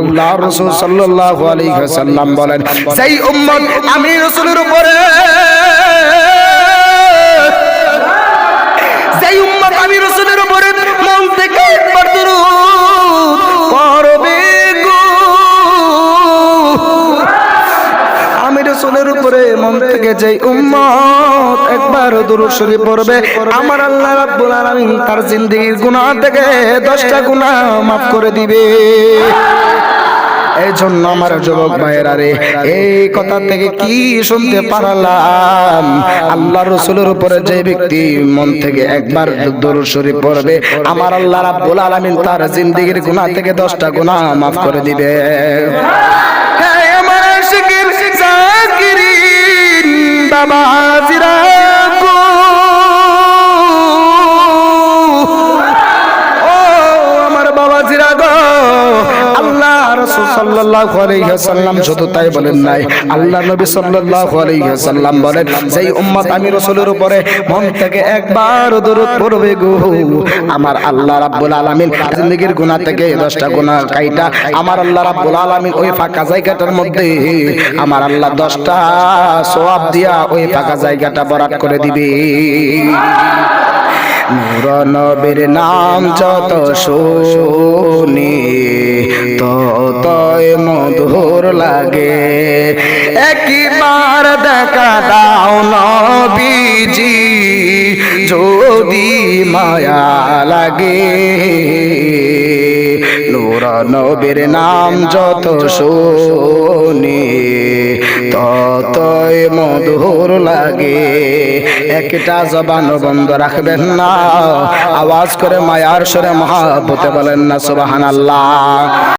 আল্লাহ রসুল সাল্লাল্লাহু আলাইহি বলেন, সেই উম্মত আমি রসুলের উপরে সেই উম্মত আমি রসুলের উপরে মন থেকে একবার আমি রসুলের উপরে মন থেকে যে উম্মত একবার আমার আল্লাহ তার জিন্দেগীর গুনাহ থেকে 10টা গুনাহ maaf করে দিবে। এই জন্য আমার যুবক ভাইয়েরা রে। এই কথা থেকে কি শুনতে পারলাম? আল্লাহ রসুলের উপরে যে ব্যক্তি মন থেকে একবার দরুদ শরীফ পড়বে আমার আল্লাহ রাব্বুল আলামিন তার জিন্দেগীর গুনাহ থেকে 10টা গুনাহ maaf করে দিবে। আমার আশিকের জাকিরিন বাবা রাসূল সাল্লাল্লাহু আলাইহি ওয়াসাল্লাম শুধু তাই বলেন নাই। আল্লাহ নবী সাল্লাল্লাহু আলাইহি ওয়াসাল্লাম বলেন, যেই উম্মত আমি রাসূলের উপরে মন থেকে একবার দরুদ পড়বে গো, আমার আল্লাহ রাব্বুল আলামিন গুনাহ থেকে 10টা গুনাহ কাইটা আমার আল্লাহ রাব্বুল আলামিন ওই ফাঁকা জায়গাটার মধ্যে, আমার আল্লাহ 10টা সওয়াব দিয়া ওই ফাঁকা জায়গাটা বরাত করে দিবে। নূর নবীর নাম যত শুনি ততই মধুর লাগে। একবার দেখা দাও নবীজি, যদি মায়া লাগে। নূর নবীর নাম যত শুনি, ততই মধুর লাগে। একটা জবান বন্ধ রাখবেন না। আওয়াজ করে মায়ার সরে মহাবতে বলেন না, সুবহানাল্লাহ।